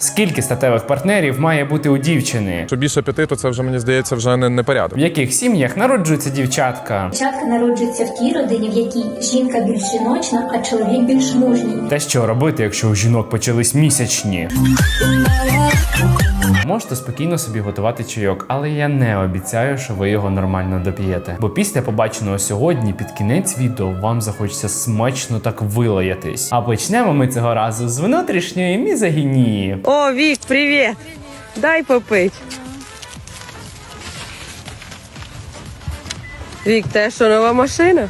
Скільки статевих партнерів має бути у дівчини? Що більше п'яти, то це вже мені здається вже не, не порядок. В яких сім'ях народжується дівчатка? Дівчатка народжується в тій родині, в якій жінка більш жіночна, а чоловік більш мужній. Та що робити, якщо у жінок почались місячні? Можете спокійно собі готувати чайок, але я не обіцяю, що ви його нормально доп'єте. Бо після побаченого сьогодні під кінець відео вам захочеться смачно так вилаятись. А почнемо ми цього разу з внутрішньої мізогінії. О, Вик, привет! Дай попить. Вік, те що нова машина?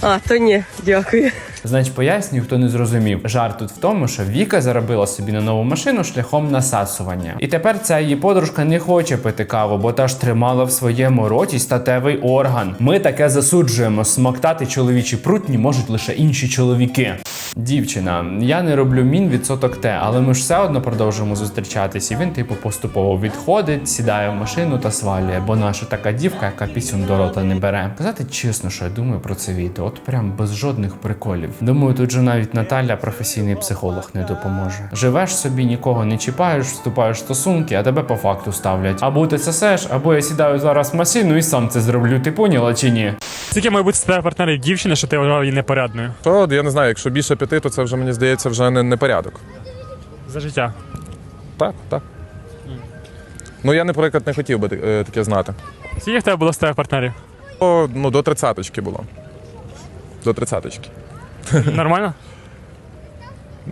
А, то ні, дякую. Значить, пояснюю, хто не зрозумів. Жарт тут в тому, що Віка заробила собі на нову машину шляхом насасування. І тепер ця її подружка не хоче пити каву, бо та ж тримала в своєму роті статевий орган. Ми таке засуджуємо. Смоктати чоловічі прутні можуть лише інші чоловіки. Дівчина, я не роблю мін відсоток те, але ми ж все одно продовжуємо зустрічатись. І він, типу, поступово відходить, сідає в машину та свалює, бо наша така дівка, яка пісюн до рота не бере. Казати чесно, що я думаю про це відео, от прям без жодних приколів. Думаю, тут же навіть Наталя, професійний психолог, не допоможе. Живеш собі, нікого не чіпаєш, вступаєш в стосунки, а тебе по факту ставлять. Або ти сосеш, або я сідаю зараз в машину і сам це зроблю. Ти поняла чи ні? Скільки має бути статевих партнерів дівчини, що ти вважав її непорядною То я не знаю, якщо більше п'яти, то це вже мені здається вже не, не порядок. за життя? Так, так. Ну я, наприклад, не хотів би е, таке знати. Скільки в тебе було статевих партнерів? О, ну, до тридцяточки було. До тридцяточки. Нормально?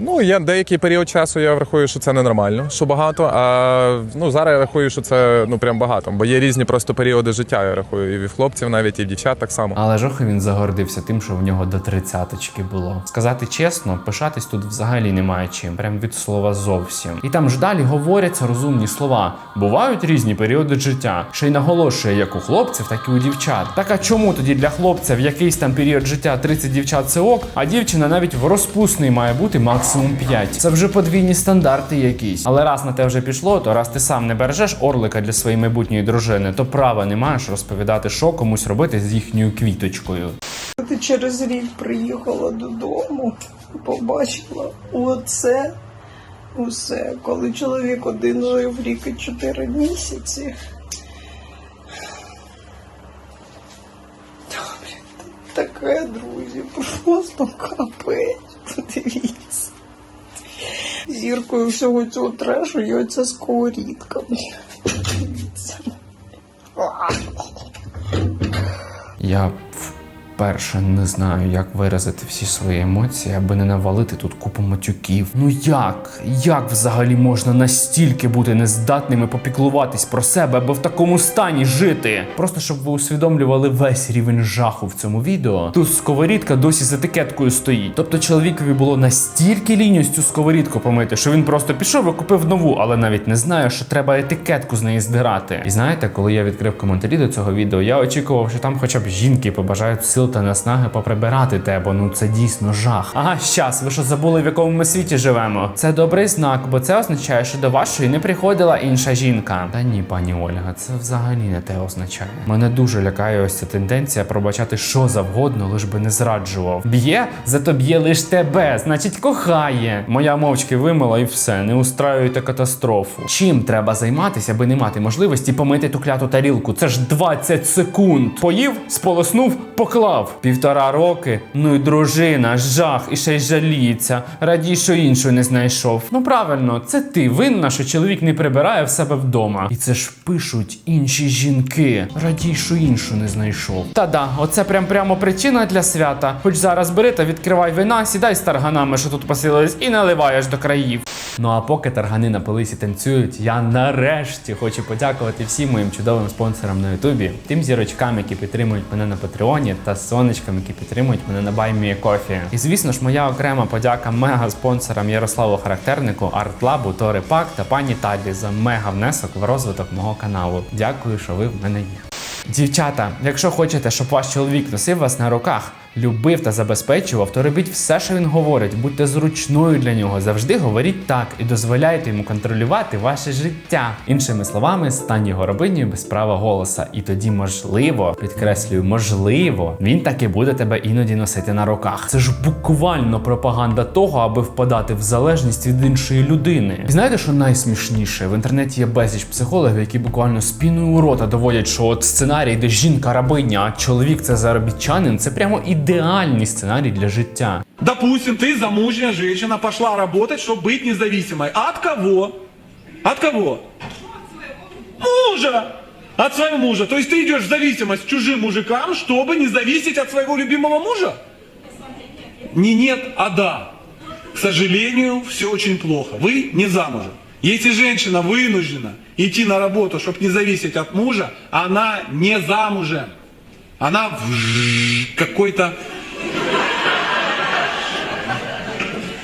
Ну, я деякий період часу я врахую, що це ненормально, що багато. А ну зараз я рахую, що це ну прям багато. Бо є різні просто періоди життя. Я рахую, і в хлопців навіть, і в дівчат так само. Але жохи він загордився тим, що в нього до тридцяточки було. Сказати чесно, пишатись тут взагалі немає чим, прям від слова зовсім. І там ж далі говоряться розумні слова. Бувають різні періоди життя. Ще й наголошує як у хлопців, так і у дівчат. Так а чому тоді для хлопця в якийсь там період життя 30 дівчат це ок, а дівчина навіть в розпусний має бути максимум 5. Це вже подвійні стандарти якісь. Але раз на те вже пішло, то раз ти сам не бережеш орлика для своєї майбутньої дружини, то права не маєш розповідати, що комусь робити з їхньою квіточкою. Ти через рік приїхала додому, побачила оце усе. Коли чоловік один жив рік і чотири місяці. Та, Таке, друзі, просто капець. Подивіться. Зіркою всього цього трешу і оця сковорідка. Я вперше не знаю, як виразити всі свої емоції, аби не навалити тут купу матюків. Ну як? Як взагалі можна настільки бути нездатними попіклуватись про себе, аби в такому стані жити? Просто щоб ви усвідомлювали весь рівень жаху в цьому відео. Тут сковорідка досі з етикеткою стоїть. Тобто чоловікові було настільки ліньось цю сковорідку помити, що він просто пішов і купив нову, але навіть не знає, що треба етикетку з неї здирати. І знаєте, коли я відкрив коментарі до цього відео, я очікував, що там хоча б жінки побажають сил та наснаги поприбирати те, бо ну це дійсно жах. Ага, щас, ви що забули, в якому ми світі живемо? Це добрий знак, бо це означає, що до вашої не приходила інша жінка. Та ні, пані Ольга, це взагалі не те означає. Мене дуже лякає ось ця тенденція пробачати що завгодно, лиш би не зраджував. Б'є, зато б'є лиш тебе, значить кохає. Моя мовчки вимила і все, не устраюйте катастрофу. Чим треба займатися, аби не мати можливості помити ту кляту тарілку? Це ж 20 секунд. Поїв, сполоснув, поклав. Півтора роки. Ну і дружина, жах, і ще й жаліється. Радій, що іншу не знайшов. Ну правильно, це ти винна, що чоловік не прибирає в себе вдома. І це ж пишуть інші жінки. Радій, що іншу не знайшов. Та да, оце прям прямо причина для свята. Хоч зараз бери та відкривай вина, сідай з тарганами, що тут посилились, і наливаєш до країв. Ну а поки таргани на полисі танцюють, я нарешті хочу подякувати всім моїм чудовим спонсорам на Ютубі, тим зірочкам, які підтримують мене на Патреоні, та сонечкам, які підтримують мене на Баймі Кофі. І звісно ж, моя окрема подяка мега спонсорам Ярославу Характернику, Артлабу, Тори Пак та пані Таді за мега внесок в розвиток мого каналу. Дякую, що ви в мене є. Дівчата, якщо хочете, щоб ваш чоловік носив вас на руках, любив та забезпечував, то робіть все, що він говорить. Будьте зручною для нього. Завжди говоріть так і дозволяйте йому контролювати ваше життя. Іншими словами, стань його рабинею без права голоса. І тоді, можливо, підкреслюю, можливо, він таки буде тебе іноді носити на руках. Це ж буквально пропаганда того, аби впадати в залежність від іншої людини. І знаєте, що найсмішніше? В інтернеті є безліч психологів, які буквально спіною у рота доводять, що от сценарій, де жінка рабиня, а чоловік це заробітчанин, це прямо ідеальний сценарій для життя. Допустим, ты замужняя женщина пошла работать, чтобы быть независимой. От кого? От кого? Мужа! От своего мужа. То есть ты идешь в зависимость к чужим мужикам, чтобы не зависеть от своего любимого мужа? Не нет, а да. К сожалению, все очень плохо. Вы не замужем. Если женщина вынуждена идти на работу, чтобы не зависеть от мужа, она не замужем. Она в какой-то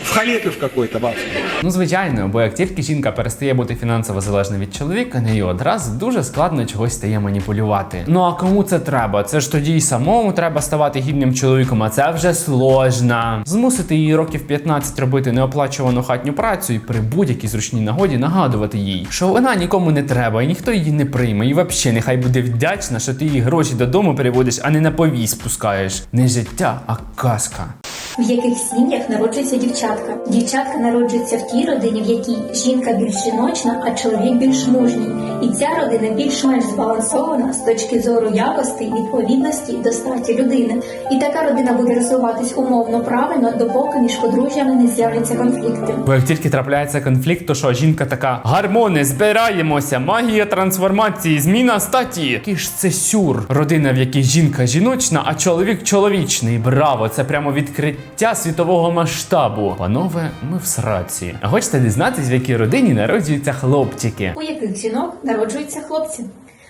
в халепе в какой-то, бабушка. Ну, звичайно, бо як тільки жінка перестає бути фінансово залежна від чоловіка, нею одразу дуже складно чогось стає маніпулювати. Ну а кому це треба? Це ж тоді й самому треба ставати гідним чоловіком, а це вже сложно. Змусити її років 15 робити неоплачувану хатню працю і при будь-якій зручній нагоді нагадувати їй, що вона нікому не треба, і ніхто її не прийме. І взагалі нехай буде вдячна, що ти їй гроші додому переводиш, а не на повій спускаєш. Не життя, а казка. В яких сім'ях народжується дівчатка. Дівчатка народжується в тій родині, в якій жінка більш жіночна, а чоловік більш мужній. І ця родина більш-менш збалансована з точки зору якості, відповідності до статі людини. І така родина буде розвиватись умовно правильно, допоки між подружжями не з'являться конфлікти. Бо як тільки трапляється конфлікт, то що жінка така гармони, збираємося, магія трансформації, зміна статі. Який ж це сюр? Родина, в якій жінка жіночна, а чоловік чоловічний. Браво! Це прямо відкриття світового масштабу. Панове, ми в сраці. А хочете дізнатись, в якій родині народжуються хлопчики? У яких жінок народжуються хлопці?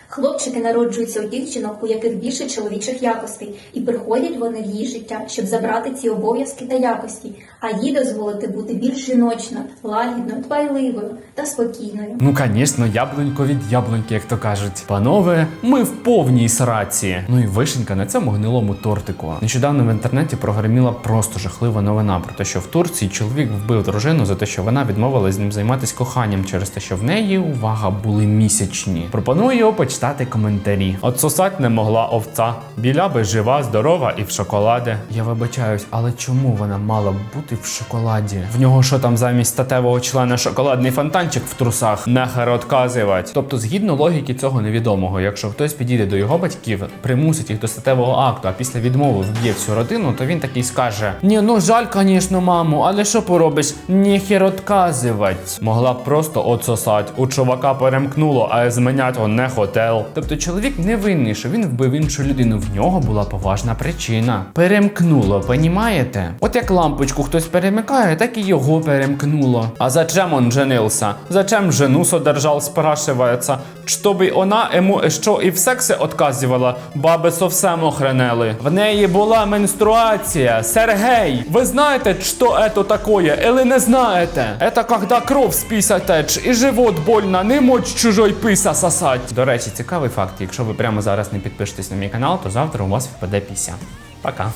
Хлопчики народжуються у тих жінок, у яких більше чоловічих якостей, і приходять вони в її життя, щоб забрати ці обов'язки та якості, а їй дозволити бути більш жіночною, лагідною, дбайливою та спокійною. Ну, звісно, яблунько від яблуньки, як то кажуть. Панове, ми в повній сраці. Ну і вишенька на цьому гнилому тортику. Нещодавно в інтернеті прогреміла просто жахлива новина про те, що в Турції чоловік вбив дружину за те, що вона відмовилась з ним займатися коханням через те, що в неї увага були місячні. Пропоную почитати коментарі. От сосать не могла овця. Біля би жива, здорова і в шоколаді. Я вибачаюсь, але чому вона мала бути в шоколаді? В нього що там замість статевого члена шоколадний фонтанчик в трусах? Нехер отказувати. Тобто, згідно логіки цього невідомого, якщо хтось підійде до його батьків, примусить їх до статевого акту, а після відмови вб'є всю родину, то він такий скаже: Ні, ну жаль, звісно, маму, але що поробиш? Ніхер отказувати. Могла б просто отсосать. У чувака перемкнуло, а зменять он не хотел. Тобто чоловік не винний, що він вбив іншу людину. В нього була поважна причина. Перемкнуло, понімаєте? От як лампочку хтось перемикає, так і його перемкнуло. А зачем он женився? Зачем жену содержал, спрашивается. Чтобы вона йому що і в сексі отказувала, баби совсем охренели. В неї була менструація. Сергей, ви знаєте, що это такое, или не знаєте? Это когда кров з піся теч і живот больно, не моч чужой писа сосать. До речі, цікавий факт. Якщо ви прямо зараз не підпишетесь на мій канал, то завтра у вас впаде піся. Пока.